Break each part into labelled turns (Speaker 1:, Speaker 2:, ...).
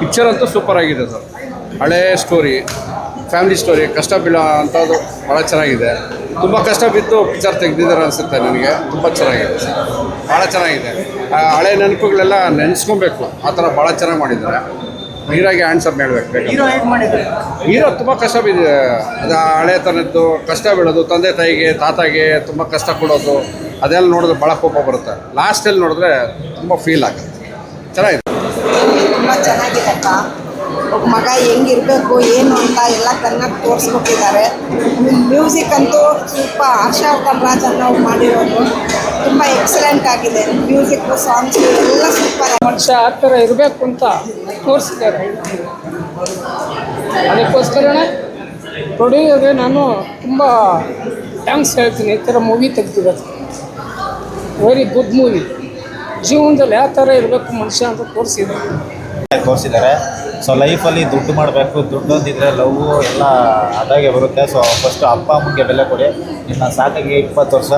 Speaker 1: Picture ಅಂತೂ super ಆಗಿದೆ sir. ಹಳೆ ಸ್ಟೋರಿ ಫ್ಯಾಮಿಲಿ ಸ್ಟೋರಿ ಕಷ್ಟ ಬೀಳೋ ಅಂಥದ್ದು ಭಾಳ ಚೆನ್ನಾಗಿದೆ. ತುಂಬ ಕಷ್ಟ ಬಿದ್ದು ಪಿಕ್ಚರ್ ತೆಗೆದಿದ್ದಾರೆ ಅನಿಸುತ್ತೆ ನನಗೆ. ತುಂಬ ಚೆನ್ನಾಗಿದೆ ಸರ್. ಭಾಳ ಚೆನ್ನಾಗಿದೆ. ಆ ಹಳೆ ನೆನಪುಗಳೆಲ್ಲ ನೆನೆಸ್ಕೊಬೇಕು. ಆ ಥರ ಭಾಳ ಚೆನ್ನಾಗಿ ಮಾಡಿದ್ದಾರೆ. ನೀರಾಗಿ ಆನ್ಸರ್ ಹೇಳ್ಬೇಕು
Speaker 2: ಹೀರೋ
Speaker 1: ತುಂಬ ಕಷ್ಟ ಬಿದ್ದಿದೆ. ಅದು ಹಳೆ ಥರದ್ದು ಕಷ್ಟ ಬೀಳೋದು ತಂದೆ ತಾಯಿಗೆ ತಾತಾಗೆ ತುಂಬ ಕಷ್ಟ ಕೊಡೋದು ಅದೆಲ್ಲ ನೋಡಿದ್ರೆ ಭಾಳ ಕೋಪ ಬರುತ್ತೆ. ಲಾಸ್ಟಲ್ಲಿ ನೋಡಿದ್ರೆ ತುಂಬ ಫೀಲ್ ಆಗುತ್ತೆ. ಚೆನ್ನಾಗಿದೆ.
Speaker 3: ತುಂಬ ಚೆನ್ನಾಗಿದೆಪ್ಪ ಒಬ್ಬ ಮಗ ಹೆಂಗಿರಬೇಕು, ಏನು ಅಂತ ಎಲ್ಲ ಚೆನ್ನಾಗಿ ತೋರಿಸ್ಕೊಟ್ಟಿದ್ದಾರೆ. ಮ್ಯೂಸಿಕ್ ಅಂತೂ ಸ್ವಲ್ಪ ಹರ್ಷ ರಾಜ್ ಅನ್ನೋರು ಮಾಡಿರೋದು. ತುಂಬ ಎಕ್ಸಲೆಂಟ್ ಆಗಿದೆ. ಮ್ಯೂಸಿಕ್ ಸಾಂಗ್ಸು ಎಲ್ಲ ಸೂಪರ್
Speaker 4: ಮನುಷ್ಯ ಆ ಥರ ಇರಬೇಕು ಅಂತ ತೋರಿಸಿದ್ದಾರೆ. ಅದಕ್ಕೋಸ್ಕರನೇ ಪ್ರೊಡ್ಯೂಸರ್ಗೆ ನಾನು ತುಂಬ ಥ್ಯಾಂಕ್ಸ್ ಹೇಳ್ತೀನಿ. ಈ ಥರ ಮೂವಿ ತೆಗ್ದಿರೋದು. ವೆರಿ ಗುಡ್ ಮೂವಿ ಜೀವನದಲ್ಲಿ ಯಾವ ಥರ ಇರಬೇಕು ಮನುಷ್ಯ ಅಂತ ತೋರಿಸಿದ್ದಾರೆ
Speaker 5: ತೋರಿಸಿದ್ದಾರೆ ಸೊ ಲೈಫಲ್ಲಿ ದುಡ್ಡು ಮಾಡಬೇಕು, ದುಡ್ಡು ಅಂದಿದ್ರೆ ಲವ್ ಎಲ್ಲ ಅದಾಗೆ ಬರುತ್ತೆ. ಸೊ ಫಸ್ಟು ಅಪ್ಪ, ಅಮ್ಮಗೆ ಬೆಲೆ ಕೊಡಿ. ಇನ್ನು ಸಾಕಿಗೆ ಇಪ್ಪತ್ತು ವರ್ಷ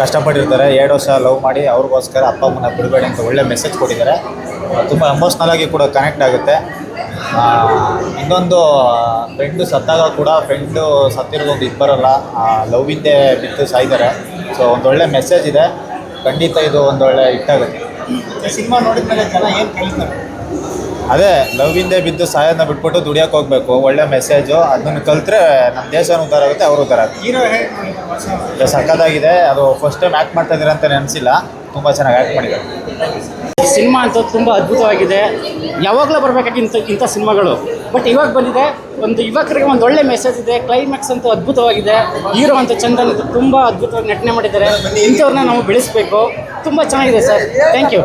Speaker 5: ಕಷ್ಟಪಟ್ಟಿರ್ತಾರೆ. ಎರಡು ವರ್ಷ ಲವ್ ಮಾಡಿ ಅವ್ರಿಗೋಸ್ಕರ ಅಪ್ಪ, ಅಮ್ಮನ ಬಿಡಬೇಡಿ ಅಂತ ಒಳ್ಳೆ ಮೆಸೇಜ್ ಕೊಟ್ಟಿದ್ದಾರೆ. ತುಂಬ ಎಮೋಷ್ನಲ್ ಆಗಿ ಕೂಡ ಕನೆಕ್ಟ್ ಆಗುತ್ತೆ. ಇನ್ನೊಂದು ಫ್ರೆಂಡು ಸತ್ತಾಗ ಕೂಡ ಫ್ರೆಂಡು ಸತ್ತಿರೋದೊಂದು ಇಬ್ಬರಲ್ಲ ಬರಲ್ಲ ಲವ್ ಹಿಂದೆ ಬಿತ್ತು ಸಾಯ್ತಾರೆ. ಸೊ ಒಂದೊಳ್ಳೆ ಮೆಸೇಜ್ ಇದೆ. ಖಂಡಿತ ಇದು ಒಂದೊಳ್ಳೆ ಹಿಟ್ಟಾಗುತ್ತೆ
Speaker 2: ಸಿನಿಮಾ ನೋಡಿದ್ಮೇಲೆ ಜನ ಏನು ಕಲಿತಾರೆ
Speaker 5: ಅದೇ ಲವ್ ಹಿಂದೆ ಬಿದ್ದು ಸಾಯೋದನ್ನ ಬಿಟ್ಬಿಟ್ಟು ದುಡಿಯೋಕೆ ಹೋಗ್ಬೇಕು. ಒಳ್ಳೆ ಮೆಸೇಜು ಅದನ್ನು ಕಲ್ತ್ರೆ ನಮ್ಮ ದೇಶನೂ ಉದ್ಧಾರ ಆಗುತ್ತೆ ಅವರು ಉದ್ಧಾರ ಆಗುತ್ತೆ. ಸಕ್ಕದಾಗಿದೆ ಅದು ಫಸ್ಟ್ ಟೈಮ್ ಆ್ಯಕ್ಟ್ ಮಾಡ್ತಾ ಇದ್ದೀರ ಅಂತ ನೆನೆಸಿಲ್ಲ. ತುಂಬ ಚೆನ್ನಾಗಿ ಆ್ಯಕ್ಟ್ ಮಾಡಿದ್ದಾರೆ.
Speaker 6: ಸಿನಿಮಾ ಅಂತೂ ತುಂಬ ಅದ್ಭುತವಾಗಿದೆ. ಯಾವಾಗಲೂ ಬರಬೇಕಾಗಿಂತ ಇಂಥ ಸಿನಿಮಾಗಳು. ಬಟ್ ಇವಾಗ ಬಂದಿದೆ, ಒಂದು ಯುವಕರಿಗೆ ಒಂದು ಒಳ್ಳೆ ಮೆಸೇಜ್ ಇದೆ. ಕ್ಲೈಮ್ಯಾಕ್ಸ್ ಅಂತೂ ಅದ್ಭುತವಾಗಿದೆ. ಹೀರೋ ಅಂತ ಚಂದನ್ ಅಂತೂ ತುಂಬ ಅದ್ಭುತವಾಗಿ ನಟನೆ ಮಾಡಿದ್ದಾರೆ. ಇಂಥವ್ರನ್ನ ನಾವು ಬೆಳೆಸಬೇಕು. ತುಂಬ ಚೆನ್ನಾಗಿದೆ ಸರ್. Thank you